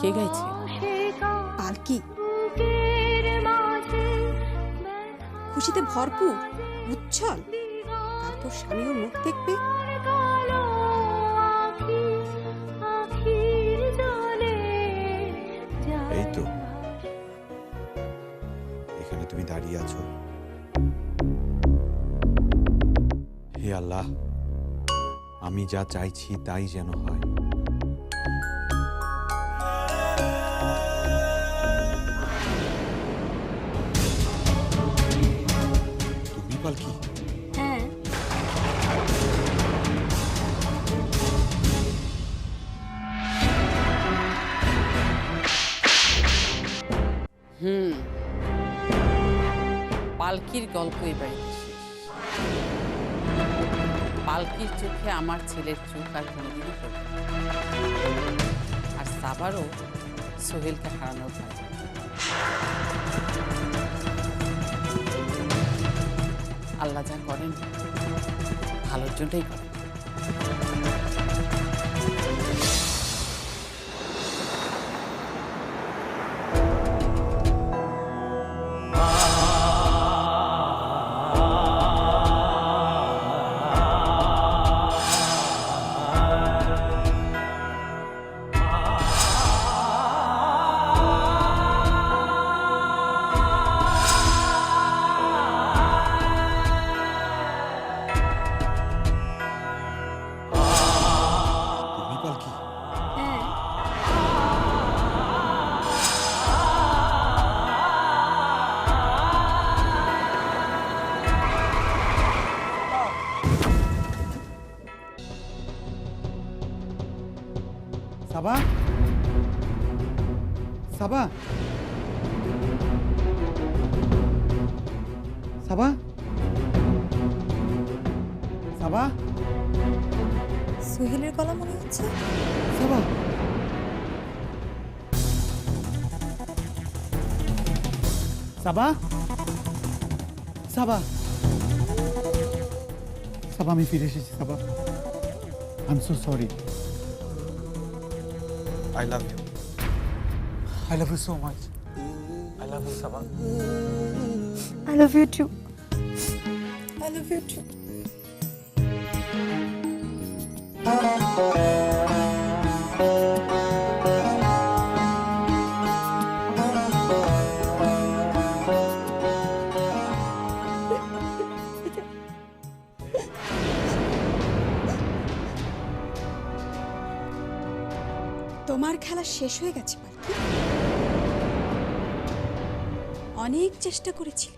কে গাইছে? পালকি খুশিতে ভরপুর, উচ্ছল তারপর স্বামী মুখ দেখবে এই তো। এখানে তুমি দাঁড়িয়ে আছো হে আল্লাহ আমি যা চাইছি তাই যেন হয়। তুমি পালকি হ্যাঁ। হুম। পালকির গল্প এবারে। পালকির চোখে আমার ছেলের চোখ আর কোনোদিনও পড়বে। আর সাবারও সোহেলকে হারানোর ভয় আল্লাহ যা করেন, ভালোর জন্যই করেন সোহেলের গলা মনে হচ্ছে? সাবা সাবা? সাবা। সাবা আমি ফিরে এসেছি Saba. I am so sorry I love you I love you so much. I love you, Sabah. I love you too I love you too তোমার খেলা শেষ হয়ে গেছে অনেক চেষ্টা করেছিলে।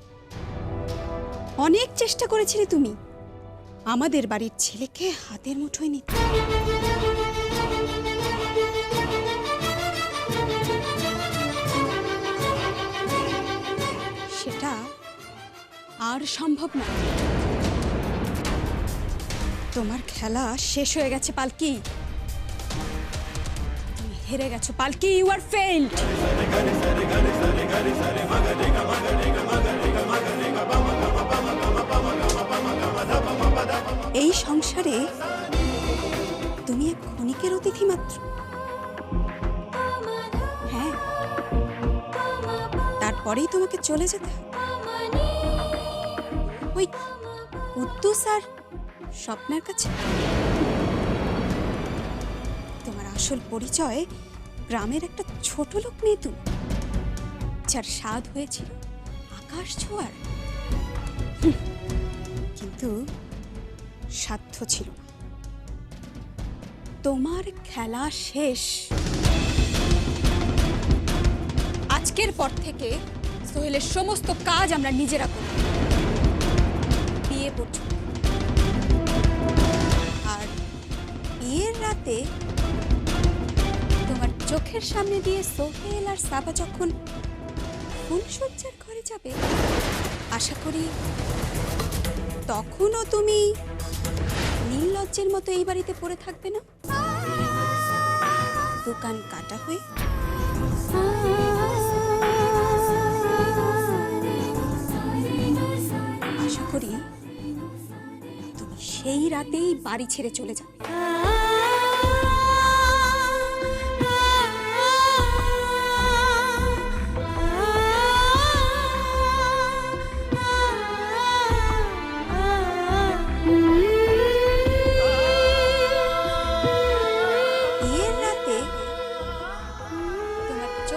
অনেক চেষ্টা করেছিলে তুমি। আমাদের বাড়ির ছেলেকে হাতের মুঠোয় নিতে। সেটা আর সম্ভব না। তোমার খেলা শেষ হয়ে গেছে, পালকি। তুমি হেরে গেছো, পালকি ইউ আর ফেইল্ড এই সংসারে তুমি এক ক্ষণিকের অতিথি মাত্র। হ্যাঁ। তারপরেই তোমাকে চলে যেতে ওই কুদ্দুস আর স্বপ্নের কাছে। তোমার আসল পরিচয় গ্রামের একটা ছোট লোক মেয়ে তুমি, যার স্বাদ হয়েছিল আকাশ ছোঁয়ার। কিন্তু সাধ্য ছিল। না তোমার খেলা শেষ। আজকের পর থেকে সোহেলের সমস্ত কাজ আমরা নিজেরা করব বিয়ে পর্যন্ত আর বিয়ের রাতে তোমার চোখের সামনে দিয়ে সোহেল আর সাবা যখন ফুলসজ্জার ঘরে যাবে, আশা করি তখনও তুমি নীললজ্জের মতো এই বাড়িতে পড়ে থাকবে না? দোকান কাটা হয়ে আশা করি তুমি সেই রাতেই বাড়ি ছেড়ে চলে যাবে।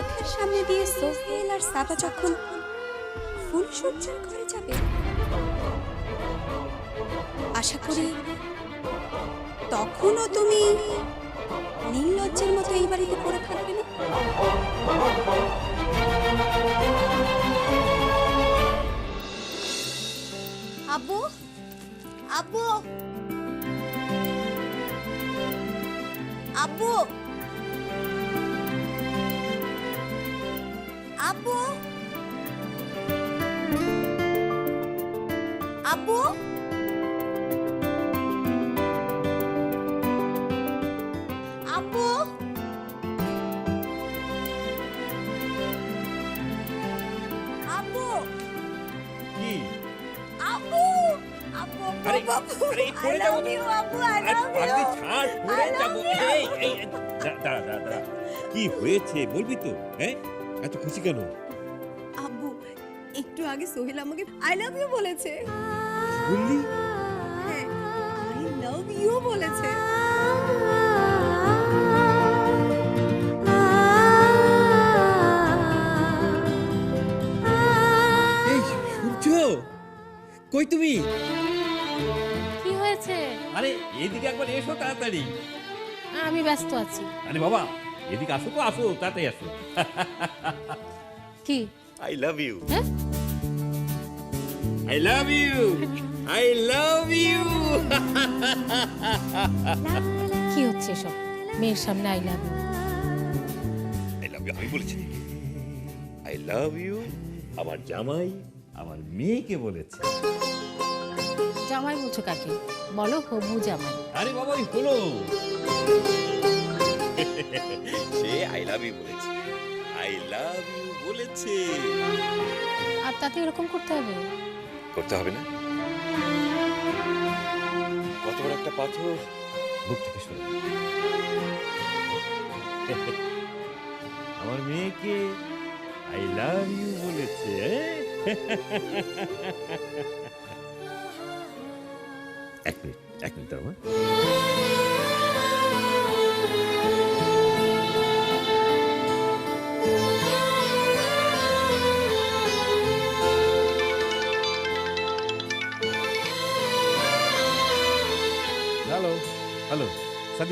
চোখের সামনে দিয়ে সোহেল আর সাবা যখন ফুল সজ্জার ঘরে যাবে, আশা করি তখনও তুমি নীললজ্জের মতো এই বাড়িতে পড়ে থাকবে না? আব্বু? আব্বু? আব্বু? আব্বু আব্বু আব্বু আব্বু কি? আব্বু আব্বু আরে, আরে, পড়ে যাব তো। ইউ আই আরে, লাভ ইউ ছাড় পড়ে যাব। এই এই দাঁড়া দাঁড়া। কি হয়েছে? বলবি তো হ্যাঁ? এত খুশি কেন? আব্বু একটু আগে সোহেল আমাকে আই লাভ ইউ বলেছে। বললি হ্যাঁ আই লাভ ইউ বলেছে। এই শুনছো কই তুমি? কি হয়েছে? আরে এদিকে একবার এসো তাড়াতাড়ি। আমি ব্যস্ত আছি। আরে বাবা এদিকে আসো তো আসো তাড়াতাড়ি আসো। কি? আই লাভ ইউ হ্যাঁ? I love you I love you কি হচ্ছে সব মেয়ের সামনে I love you I love you আমি বলেছি। আই লাভ ইউ আমার জামাই আমার মেয়েকে বলেছে। জামাই বলছো কাকে? বলো হবু জামাই। আরে বাবা ওই হলো। সে আই লাভ ইউ বলেছে। আই লাভ ইউ বলেছে। আর তাতে এরকম করতে হবে? করতে হবে না। কত বড় একটা পাথর। বুক থেকে সরে আমার মেয়েকে আই লাভ ইউ বলেছে এক মিনিট এক মিনিট দাঁড়াও,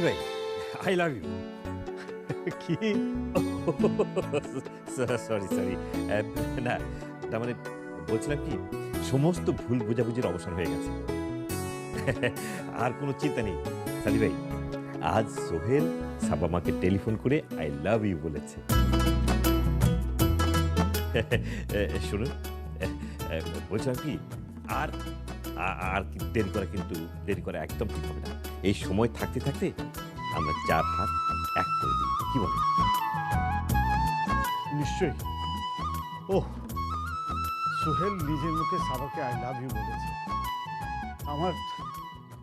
ভাই আই লাভ ইউ কি? সরি সরি না, তার মানে বলছিলাম কি, সমস্ত ভুল বোঝাবুঝির অবসান হয়ে গেছে। আর কোনো চিন্তা নেই। সাদি ভাই, আজ সোহেল সাবামাকে টেলিফোন করে আই লাভ ইউ বলেছে। শুনুন। বলছিলাম কি, আর আর দেরি করা কিন্তু, দেরি করা একদম ঠিক হবে না। এই সময় থাকতে থাকতে আমরা চার হাত এক করে দিই। কি বলেন? নিশ্চয়ই। ও সোহেল নিজের মুখে সাবাকে আই লাভ ইউ বলেছে। আমার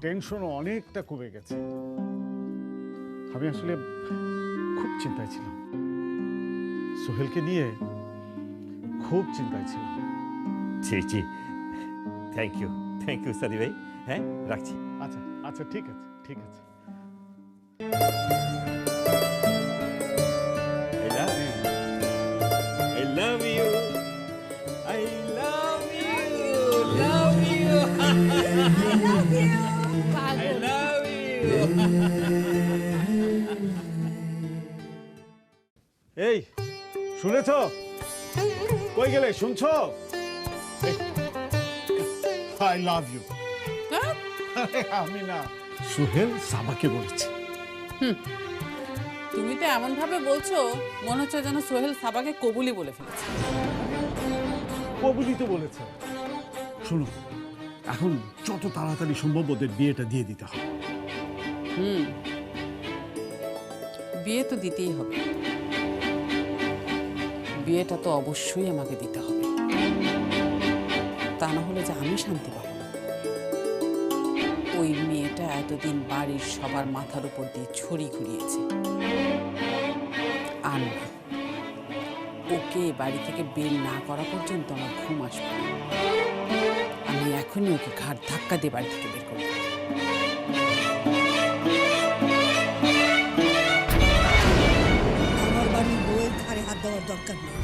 টেনশনও অনেকটা কমে গেছে। আমি আসলে খুব চিন্তায় ছিলাম। সোহেলকে নিয়ে খুব চিন্তায় ছিলাম। জি জি thank you thank you Sadi ভাই হ্যাঁ রাখছি। আচ্ছা আচ্ছা ঠিক আছে ঠিক আছে। এই শুনেছ? কই গেলে শুনছ? আই লাভ ইউ আমি না সোহেল সাবাকে বলেছে। তুমি তো এমন ভাবে বলছো মনে হচ্ছে যেন সোহেল সাবাকে কবুলি বলে ফেলেছে। কবুলি তো বলেছে। শুনুন এখন যত তাড়াতাড়ি সম্ভব ওদের বিয়েটা দিয়ে দিতে হবে। হুম। বিয়ে তো দিতেই হবে। বিয়েটা তো অবশ্যই আমাকে দিতে হবে। তা না হলে যে আমি শান্তি পাবো। ওই মেয়েটা এতদিন বাড়ির সবার মাথার উপর দিয়ে ছড়ি ঘুরিয়েছে। আর না ওকে বাড়ি থেকে বের না করা পর্যন্ত আমার ঘুম আসবে না। আমি এখনই ওকে ঘাট ধাক্কা দিয়ে বাড়ি থেকে বের করব আমার বাড়ির বউয়ের ঘাড়ে হাত দেওয়ার দরকার নেই।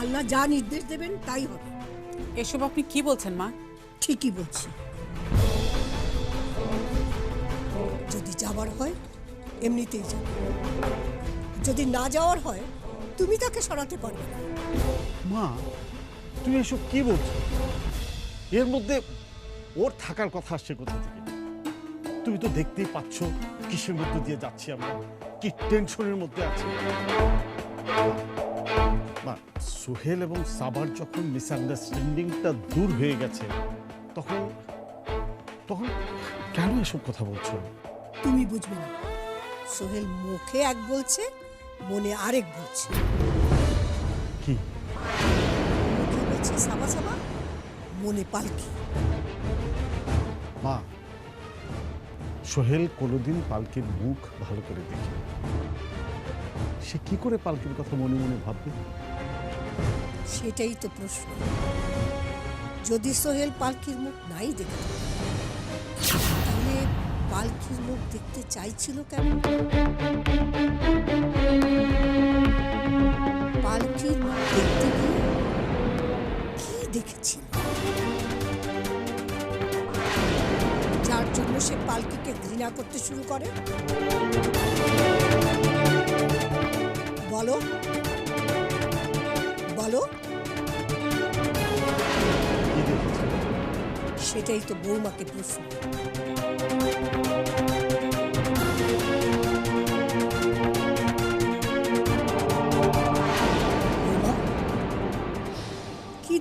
আল্লাহ যা নির্দেশ দেবেন তাই হবে। এসব আপনি কি বলছেন মা? ঠিকই বলছি। যাবার হয়, এমনিতেই যাবে যদি না যাওয়ার হয়, তুমি তাকে সরাতে পারবে মা, তুমি এসব কি বলছো? এর মধ্যে ওর থাকার কথা আসছে কোথা থেকে? তুমি তো দেখতেই পাচ্ছ, কিসের মধ্যে দিয়ে যাচ্ছি আমরা, কি টেনশনের মধ্যে আছি। মা, সোহেল এবং সাবার যখন মিসআন্ডারস্ট্যান্ডিংটা দূর হয়ে গেছে, তখন তখন কেন এসব কথা বলছো? তুমি বুঝবে না। সোহেল মুখে এক বলছে মনে আরেক বলছে। কি? মুখে বলছে সাবা সাবা মনে পালকি। মা সোহেল কোনোদিন পালকির মুখ ভালো করে দেখে সে কি করে পালকির কথা মনে মনে ভাববে? সেটাই তো প্রশ্ন। যদি সোহেল পালকির মুখ নাই তাহলে পালকির মুখ দেখতে চাইছিল কেন? পালকির মুখ দেখতে গিয়ে কি দেখেছিল? যার জন্য সে পালকিকে ঘৃণা করতে শুরু করে। বলো। বলো। সেটাই তো বৌমাকে প্রশ্ন।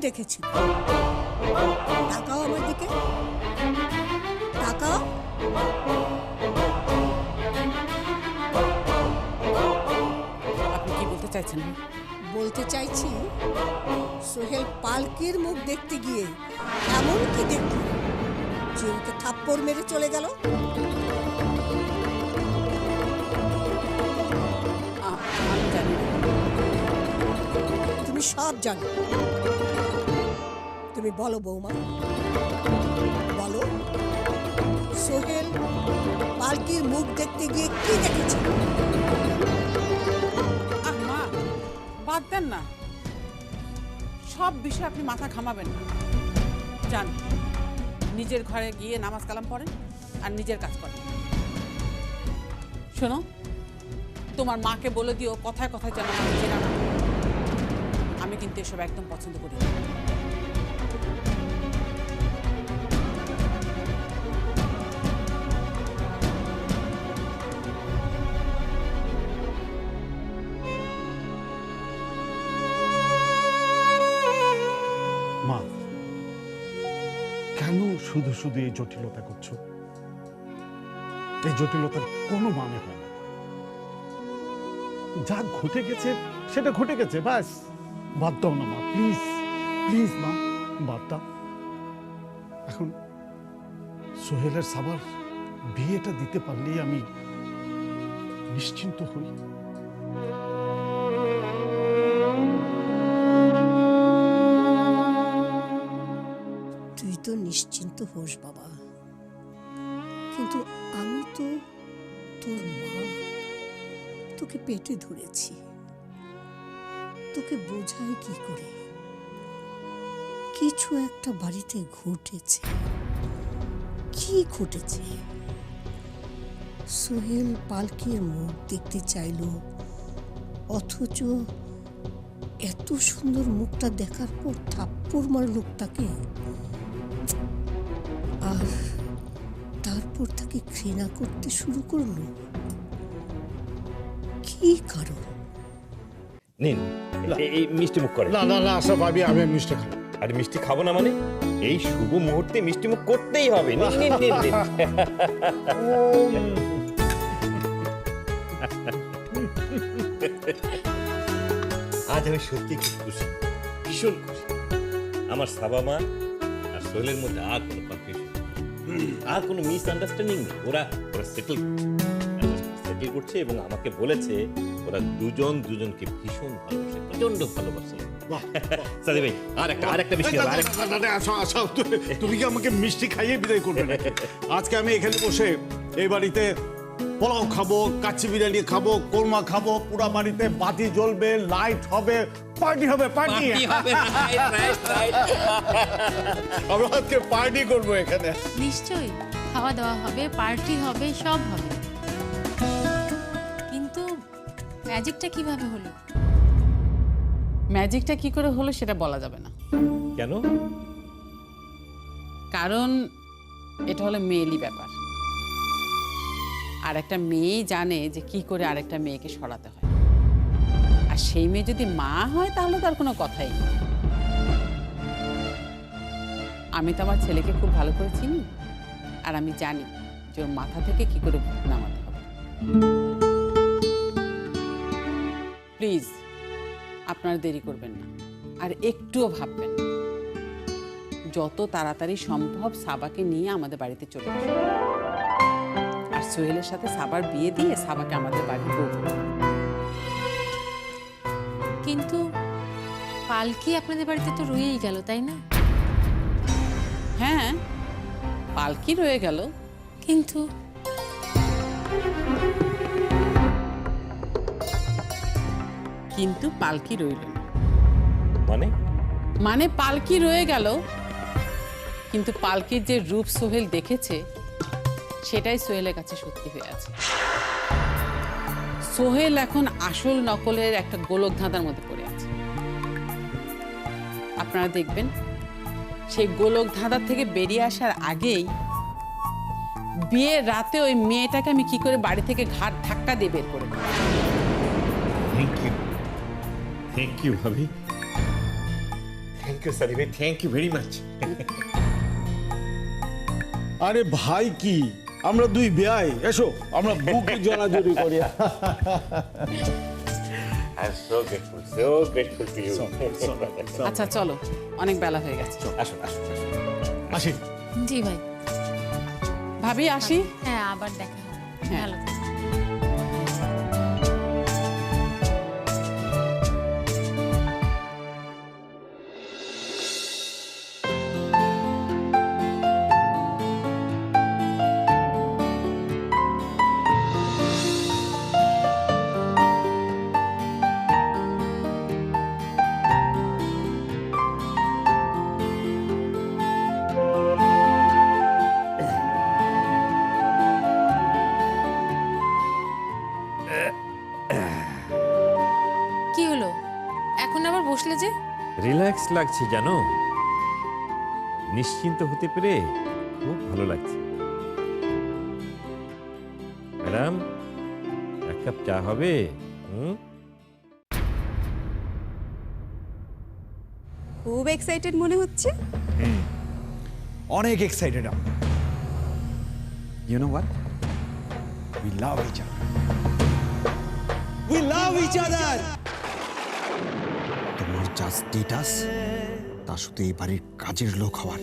কি দেখেছি তাকাও আমার দিকে। তাকাও। আপনি কি বলতে চাইছেন? বলতে চাইছি সোহেল পালকির মুখ দেখতে গিয়ে এমন কি দেখল। যে ওকে থাপ্পড় মেরে চলে গেল। তুমি সব জানো। তুমি বলো বৌমা। বলো, সোহেল পালকির মুখ দেখতে গিয়ে কি দেখেছে? মা, বাদ দেন না। সব বিষয়ে আপনি মাথা ঘামাবেন না। নিজের ঘরে গিয়ে নামাজ কালাম পড়েন আর নিজের কাজ করেন। শোনো, তোমার মাকে বলে দিও, কথায় কথায় যেন আমি কিন্তু এসব একদম পছন্দ করি না। শুধু শুধু এই জটিলতা করছ। এই জটিলতার কোনো মানে হয় না। যা ঘটে গেছে, সেটা ঘটে গেছে, ব্যাস। বাদ দাও না মা প্লিজ প্লিজ মা, বাদ দাও। এখন সোহেলের সাবার বিয়েটা দিতে পারলেই আমি নিশ্চিন্ত হই। নিশ্চিন্ত হোস, বাবা। কিন্তু আমি তো তোর মা। তোকে পেটে ধরেছি। তোকে বোঝাই কি করে? কিছু একটা বাড়িতে ঘটেছে। কি ঘটেছে? সোহেল পালকির মুখ দেখতে চাইলো, অথচ এত সুন্দর মুখটা দেখার পর থাপ্পড় মারল তাকে তারপর তাকে ঘৃণা করতে শুরু করল? কি কারণ? নিন এই মিষ্টি মুখ করে না না না আশা ভাবি আমি মিষ্টি খাব। আরে মিষ্টি খাব না মানে? এই শুভ মুহূর্তে মিষ্টি মুখ করতেই হবে। নিন, নিন, নিন, নিন। আজ আমি সত্যি খুব খুশি ভীষণ খুশি। আমার সাবা মা আর সোহেলের মধ্যে আর কোনো আর কোনো মিস আন্ডারস্ট্যান্ডিং নেই। ওরা ওরা সেটেল সেটেল করছে এবং আমাকে বলেছে ওরা দুজন দুজনকে ভীষণ ভালোবাসে প্রচণ্ড ভালোবাসে। সাদি ভাই আর একটা আর একটা বিষয় আসো, আসো, তুমি- তুমি কি আমাকে মিষ্টি খাইয়ে বিদায় করবে আজকে আমি এখানে বসে এই বাড়িতে পোলাও খাব কাচ্চি বিরিয়ানি খাব কোরমা খাব পুরা বাড়িতে বাতি জ্বলবে লাইট হবে পার্টি হবে পার্টি. আমরা আজকে পার্টি করব এখানে। নিশ্চয়ই খাওয়া দাওয়া হবে পার্টি হবে সব হবে। কিন্তু ম্যাজিকটা কীভাবে হলো? ম্যাজিকটা কি করে হলো সেটা বলা যাবে না। কেন? কারণ এটা হলো মেয়েলি ব্যাপার। আর একটা মেয়েই জানে যে কি করে আরেকটা মেয়েকে সরাতে হয়। আর সেই মেয়ে যদি মা হয়, তাহলে তার কোনো কথাই নেই। আমি তো আমার ছেলেকে খুব ভালো করে চিনি আর আমি জানি যে ওর মাথা থেকে কি করে ভূত নামাতে হবে। প্লিজ, আপনারা দেরি করবেন না আর একটুও ভাববেন যত তাড়াতাড়ি সম্ভব সাবাকে নিয়ে আমাদের বাড়িতে চলে আর সোহেলের সাথে সাবার বিয়ে দিয়ে সাবাকে আমাদের বাড়ির বউ করে দিন। কিন্তু পালকি আপনাদের বাড়িতে তো রয়েই গেল তাই না? হ্যাঁ পালকি রয়ে গেল। কিন্তু কিন্তু পালকি রইল না। মানে? মানে পালকি রয়ে গেল। কিন্তু পালকির যে রূপ সোহেল দেখেছে সেটাই সোহেলের কাছে সত্যি হয়ে আছে। সোহেল এখন আসল নকলের একটা গোলক ধাঁধার মধ্যে পড়ে আছে। আপনারা দেখবেন সেই গোলক ধাঁধার থেকে বেরিয়ে আসার আগেই বিয়ের রাতে ওই মেয়েটাকে আমি কি করে বাড়ি থেকে ঘাট ধাক্কা দিয়ে বের করে থ্যাংক ইউ থ্যাংক ইউ ভাবি। থ্যাংক ইউ ভাই। থ্যাংক ইউ ভেরি মাচ আরে ভাই কি? আমরা দুই বেয়াই এসো আমরা বুকে জড়াজড়ি করি। আচ্ছা চলো অনেক বেলা হয়ে গেছে। আসুন আসুন আসুন। আসি জি ভাই। ভাবি আসি? হ্যাঁ আবার দেখা হবে। হ্যাঁ। ভালো লাগছে জানো? নিশ্চিন্ত হতে পেরে খুব ভালো লাগছে। ম্যাডাম এক কাপ চা হবে? হুম? খুব এক্সাইটেড মনে হচ্ছে? অনেক excited you know what we love each other we love each other যা স্টেটাস তা শুধু এই বাড়ির কাজের লোক হওয়ার।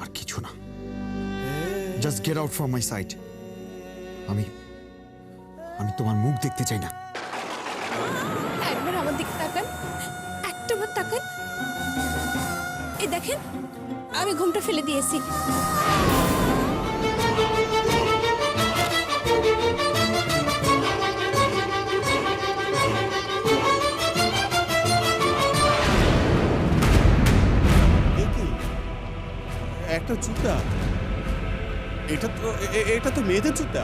আর কিছু না। Just get out from my side আমি আমি তোমার মুখ দেখতে চাই না। একবার আমার দিকে তাকান। একটা বার তাকান। এই দেখেন, আমি ঘুমটা ফেলে দিয়েছি। একটা জুতা। এটা তো এটা তো মেয়েদের জুতা।